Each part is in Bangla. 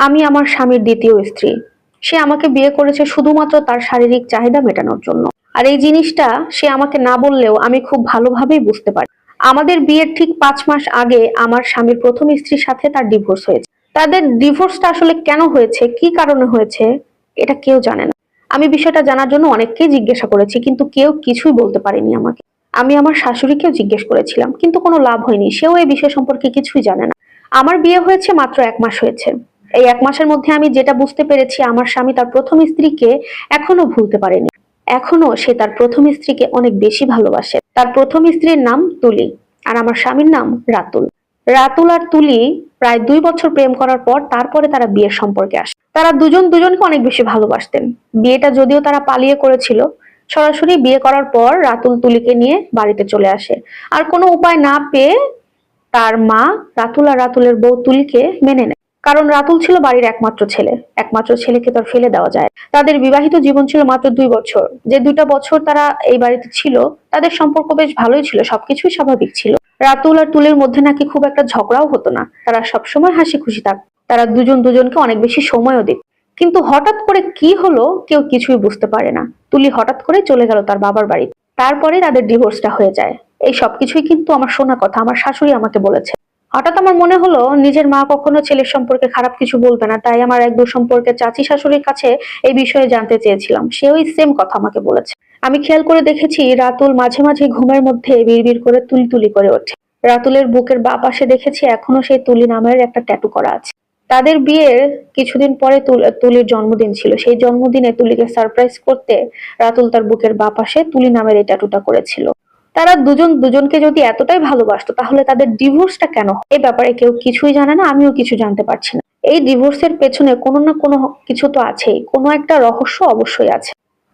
আমি আমার স্বামীর দ্বিতীয় স্ত্রী। সে আমাকে বিয়ে করেছে শুধুমাত্র তার শারীরিক চাহিদা মেটানোর জন্য। আর এই জিনিসটা সে আমাকে না বললেও আমি খুব ভালোভাবেই বুঝতে পারি। আমাদের বিয়ের ঠিক পাঁচ মাস আগে আমার স্বামীর প্রথম স্ত্রীর সাথে তার ডিভোর্স হয়েছে। তাদের ডিভোর্সটা আসলে কেন হয়েছে? কি কারণে হয়েছে? এটা কেউ জানে না। আমি বিষয়টা জানার জন্য অনেককেই জিজ্ঞাসা করেছি, কিন্তু কেউ কিছুই বলতে পারেনি আমাকে। আমি আমার শাশুড়িকেও জিজ্ঞেস করেছিলাম, কিন্তু কোনো লাভ হয়নি। সেও এই বিষয় সম্পর্কে কিছুই জানে না। আমার বিয়ে হয়েছে মাত্র এক মাস হয়েছে। এই এক মাসের মধ্যে আমি যেটা বুঝতে পেরেছি, আমার স্বামী তার প্রথম স্ত্রীকে এখনও ভুলতে পারেনি। এখনও সে তার প্রথম স্ত্রীকে অনেক বেশি ভালোবাসে। তার প্রথম স্ত্রীর নাম তুলি আর আমার স্বামীর নাম রাতুল। রাতুল আর তুলি প্রায় দুই বছর প্রেম করার পর তারপরে তারা বিয়ের সম্পর্কে আসে। তারা দুজন দুজনকে অনেক বেশি ভালোবাসতেন। বিয়েটা যদিও তারা পালিয়ে করেছিল, সরাসরি বিয়ে করার পর রাতুল তুলিকে নিয়ে বাড়িতে চলে আসে। আর কোনো উপায় না পেয়ে তার মা রাতুল আর রাতুলের বউ তুলিকে মেনে নেয়। কারণ রাতুল ছিল বাড়ির একমাত্র ছেলে। একমাত্র ছেলেকে তো ফেলে দেওয়া যায় তাদের বিবাহিত জীবন ছিল মাত্র দুই বছর। যে দুইটা বছর তারা এই বাড়িতে ছিল, তাদের সম্পর্ক বেশ ভালোই ছিল, সবকিছুই স্বাভাবিক ছিল। রাতুল আর তুলের মধ্যে নাকি খুব একটা ঝগড়াও হতো না। তারা সবসময় হাসি খুশি থাকত। তারা দুজন দুজনকে অনেক বেশি সময়ও দিত। কিন্তু হঠাৎ করে কি হলো, কেউ কিছুই বুঝতে পারে না। তুলি হঠাৎ করে চলে গেল তার বাবার বাড়িতে। তারপরে তাদের ডিভোর্সটা হয়ে যায়। এই সবকিছুই কিন্তু আমার শোনা কথা, আমার শাশুড়ি আমাকে বলেছে। হঠাৎ আমার মনে হলো, নিজের মা কখনো ছেলের সম্পর্কে খারাপ কিছু বলবে না, তাই আমার এক সম্পর্কে চাচি শাশুড়ির কাছে এই বিষয়ে জানতে চেয়েছিলাম। সে ওই সেম কথা আমাকে বলেছে। আমি খেয়াল করে দেখেছি, রাতুল মাঝে মাঝে ঘুমের মধ্যে বিড়বিড় করে তুলি তুলি করে ওঠে। রাতুলের বুকের বা পাশে দেখেছি, এখনও সেই তুলি নামের একটা ট্যাটু করা আছে। তাদের বিয়ের কিছুদিন পরে তুল- তুলির জন্মদিন ছিল। সেই জন্মদিনে তুলিকে সারপ্রাইজ করতে রাতুল তার বুকের বা পাশে তুলি নামের এই ট্যাটুটা করেছিল। তারা দুজন দুজনকে যদি এতটাই ভালোবাসতো, তাহলে তাদের ডিভোর্সটা কেন? এই ব্যাপারে কেউ কিছুই জানে না, আমিও কিছু জানতে পারছি না। এই ডিভোর্সের পেছনে কোনো না কোনো কিছু তো আছেই, কোনো একটা রহস্য অবশ্যই আছে।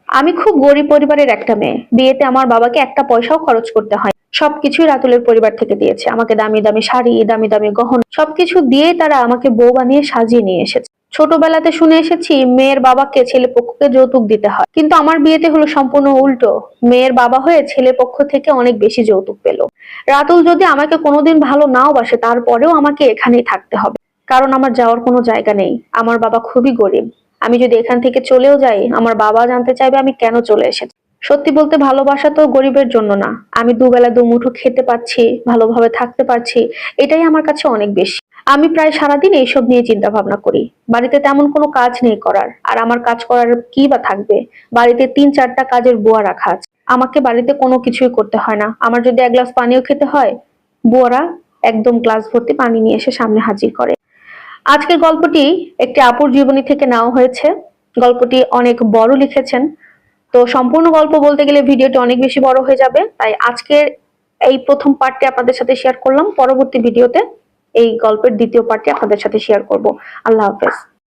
আমি খুব গরিব পরিবারের একটা মেয়ে, বিয়েতে আমার বাবাকে একটা পয়সাও খরচ করতে হয়। সবকিছুই রাতুলের পরিবার থেকে দিয়েছে, আমাকে দামি দামি শাড়ি, দামি দামি গহনা, সবকিছু দিয়েই তারা আমাকে বউ বানিয়ে সাজিয়ে নিয়ে এসেছে। ছোটবেলাতে শুনে এসেছি মেয়ের বাবাকে ছেলে পক্ষকে যৌতুক দিতে হয়। কিন্তু আমার বিয়েতে হলো সম্পূর্ণ উল্টো। মেয়ের বাবা হয়ে ছেলে পক্ষ থেকে অনেক বেশি যৌতুক পেল। রাতুল যদি আমাকে কোনোদিন ভালো নাও বাসে, তারপরেও আমাকে এখানেই থাকতে হবে। কারণ আমার যাওয়ার কোনো জায়গা নেই। আমার বাবা খুবই গরিব। আমি যদি এখান থেকে চলেও যাই, আমার বাবা জানতে চাইবে আমি কেন চলে এসেছি। সত্যি বলতে ভালোবাসা তো গরিবের জন্য না। আমি দুবেলা দুমুঠো খেতে পাচ্ছি, ভালোভাবে থাকতে পারছি। এটাই আমার কাছে অনেক বেশি। আমি প্রায় সারাদিন এইসব নিয়ে চিন্তা ভাবনা করি। বাড়িতে তেমন কোনো কাজ নেই করার। আর আমার কাজ করার কি বা থাকবে? বাড়িতে তিন চারটা কাজের বুয়া রাখা আছে। আমাকে বাড়িতে কোনো কিছুই করতে হয় না। আমার যদি এক গ্লাস পানিও খেতে হয়, বুয়ারা একদম গ্লাস ভর্তি পানি নিয়ে এসে সামনে হাজির করে। আজকের গল্পটি একটি আপুর জীবনী থেকে নেওয়া হয়েছে। গল্পটি অনেক বড় লিখেছেন। তো সম্পূর্ণ গল্প বলতে গেলে ভিডিওটি অনেক বেশি বড় হয়ে যাবে। তাই আজকের এই প্রথম পার্টটি আপনাদের সাথে শেয়ার করলাম। পরবর্তী ভিডিওতে এই গল্পের দ্বিতীয় পার্টটি আপনাদের সাথে শেয়ার করব। আল্লাহ হাফেজ।